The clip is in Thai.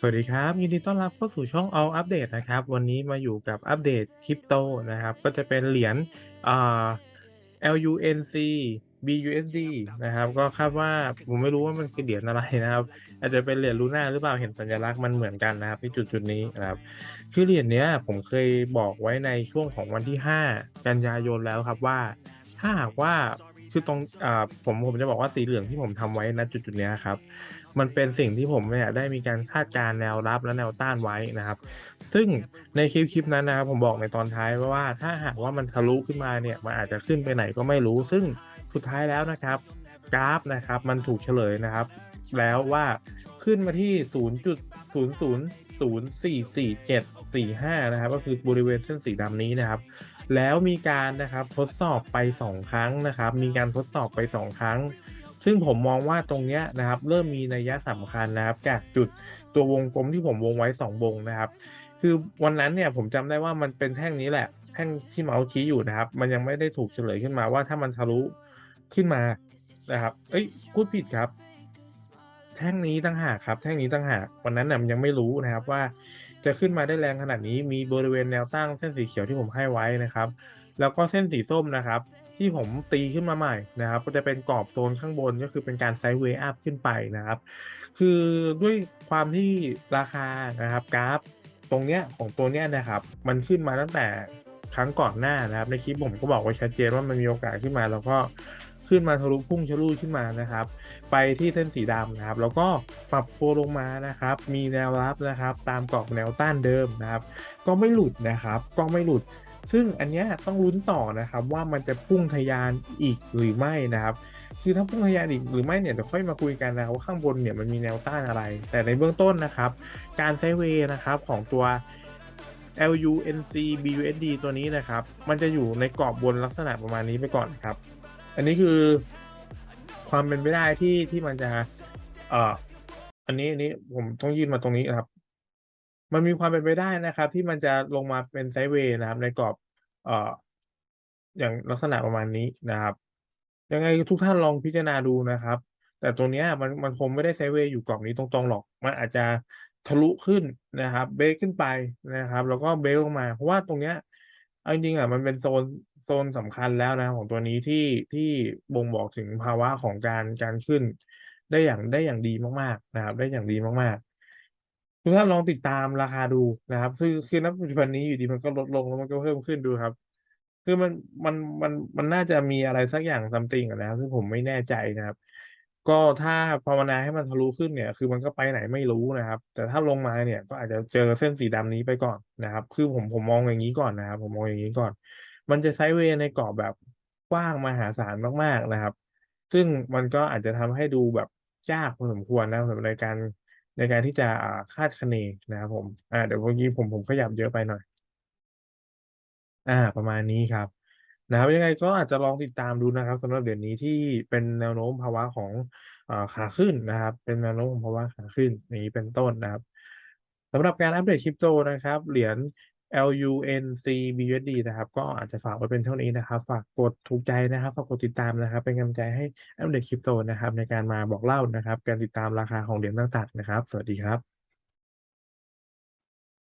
สวัสดีครับ ยินดีต้อนรับเข้าสู่ช่อง All Update นะครับ วันนี้มาอยู่กับอัปเดตคริปโตนะครับ ก็จะเป็นเหรียญอ่า LUNC BUSD นะครับ ก็คาดว่าผมไม่รู้ว่ามันคือเหรียญอะไรนะครับ อาจจะเป็นเหรียญลูน่าหรือเปล่าเห็นสัญลักษณ์มันเหมือนกันนะครับที่จุดๆนี้นะครับ คือเหรียญเนี้ยผมเคยบอกไว้ในช่วงของวันที่ 5 กันยายนแล้วครับว่า ถ้าหากว่า คือตรงอ่าผมผมจะบอกว่าสีเหลืองที่ผมทำไว้ณจุดๆเนี้ยครับ มันเป็นสิ่งที่ผมเนี่ยได้มีการคาดการแนวรับและแนวต้านไว้นะครับ ซึ่งในคลิปคลิปนั้นนะครับผมบอกในตอนท้ายว่าถ้าหากว่ามันทะลุขึ้นมาเนี่ยมันอาจจะขึ้นไปไหนก็ไม่รู้ ซึ่งสุดท้ายแล้วนะครับกราฟนะครับ มันถูกเฉลยนะครับ แล้วว่าขึ้นมาที่ 45 นะครับ ก็คือบริเวณเส้นสีดำนี้นะครับ แล้วมีการนะครับทดสอบไป 2 ครั้งนะครับ มีการทดสอบไป 2 ครั้ง ซึ่งผมมองว่าตรงเนี้ยนะครับ เริ่มมีนัยยะสำคัญนะครับ จากจุดตัววงกลมที่ผมวงไว้ 2 วงนะครับ คือวันนั้นเนี่ยผมจำได้ว่ามันเป็นแท่งนี้แหละ แท่งที่เมาส์ชี้อยู่นะครับ มันยังไม่ได้ถูกเฉลยขึ้นมาว่าถ้ามันทะลุขึ้นมานะครับ เอ้ยพูดผิดครับ แท่งนี้ต่างหากครับ แท่งนี้ต่างหากวันนั้นน่ะมันยังไม่รู้นะครับว่า จะขึ้นมาได้แรงขนาดนี้มีบริเวณแนวตั้งเส้นสีเขียวที่ผมให้ไว้นะครับ แล้วก็เส้นสีส้มนะครับ ที่ผมตีขึ้นมาใหม่นะครับ ก็จะเป็นกรอบโซนข้างบนก็คือเป็นการไซด์เวย์อัพขึ้นไปนะครับ คือด้วยความที่ราคานะครับกราฟตรงเนี้ยของตัวเนี้ยนะครับ มันขึ้นมาตั้งแต่ครั้งก่อนหน้านะครับ ในคลิปผมก็บอกไว้ชัดเจนว่ามันมีโอกาสขึ้นมาแล้วก็ ขึ้นมาทะลุพุ่งชะลูขึ้นมานะครับ ไปที่เส้นสีดำนะครับ แล้วก็ปรับตัวลงมานะครับ มีแนวรับนะครับ ตามกรอบแนวต้านเดิมนะครับ ก็ไม่หลุดนะครับ ก็ไม่หลุด ซึ่งอันนี้ต้องลุ้นต่อนะครับ ว่ามันจะพุ่งทะยานอีกหรือไม่นะครับคือถ้าพุ่งทะยานอีกหรือไม่เนี่ยเดี๋ยวค่อยมาคุยกันนะว่าข้างบนเนี่ยมันมีแนวต้านอะไร แต่ในเบื้องต้นนะครับ การไซเวย์นะครับของตัว LUNC BUSD ตัวนี้นะครับ มันจะอยู่ในกรอบบนลักษณะประมาณนี้ไปก่อนครับ อันนี้คือความเป็นไปได้ที่ที่มันจะเอ่ออันนี้อันนี้ผมต้องยื่นมาตรงนี้นะครับ มันมีความเป็นไปได้นะครับ ที่มันจะลงมาเป็นไซด์เวย์นะครับ ในกรอบเอ่ออย่างลักษณะประมาณนี้นะครับ ยังไงทุกท่านลองพิจารณาดูนะครับ แต่ตรงเนี้ยมันมันคงไม่ได้ไซด์เวย์อยู่กรอบนี้ตรงๆหรอก มันอาจจะทะลุขึ้นนะครับ เบรกขึ้นไปนะครับ แล้วก็เบรกลงมา เพราะว่าตรงเนี้ย เอาจริงๆอะมันเป็นโซนโซนสำคัญแล้วนะของตัวนี้ที่ที่บ่งบอกถึงภาวะของการการขึ้น ได้อย่างได้อย่างดีมากๆนะครับ ได้อย่างดีมากๆทุกท่านลองติดตามราคาดูนะครับ คือคือณปัจจุบันนี้อยู่ดีมันก็ลดลงแล้วมันก็เพิ่มขึ้นดูครับ คือมันมันมันมันน่าจะมีอะไรสักอย่าง something อะนะครับซึ่งผมไม่แน่ใจนะครับ ก็ถ้าภาวนาให้มันทะลุขึ้นเนี่ย คือมันก็ไปไหนไม่รู้นะครับ แต่ถ้าลงมาเนี่ยก็อาจจะเจอเส้นสีดำนี้ไปก่อนนะครับ คือผมผมมองอย่างงี้ก่อนนะครับ ผมมองอย่างงี้ก่อน มันจะไซเวยในกรอบแบบกว้างมหาศาลมากๆนะครับ ซึ่งมันก็อาจจะทำให้ดูแบบยากพอสมควรนะสำหรับในการในการที่จะคาดคะเนนะครับผม อ่า เดี๋ยวเมื่อกี้ผมผมขยับเยอะไปหน่อย อ่า ประมาณนี้ครับ นะครับ ยังไงก็อาจจะลองติดตามดูนะครับสำหรับเหรียญนี้ที่เป็นแนวโน้มภาวะของอ่าขาขึ้นนะครับ เป็นแนวโน้มของภาวะขาขึ้นอย่างนี้เป็นต้นนะครับสำหรับการอัปเดตคริปโตนะครับ เหรียญ LUNC BUSD นะครับ ก็อาจจะฝากไว้เป็นเท่านี้นะครับ ฝากกดถูกใจนะครับ ฝากกดติดตามนะครับ เป็นกำลังใจให้อัปเดตคริปโตนะครับ ในการมาบอกเล่านะครับ การติดตามราคาของเหรียญต่างๆนะครับ สวัสดีครับ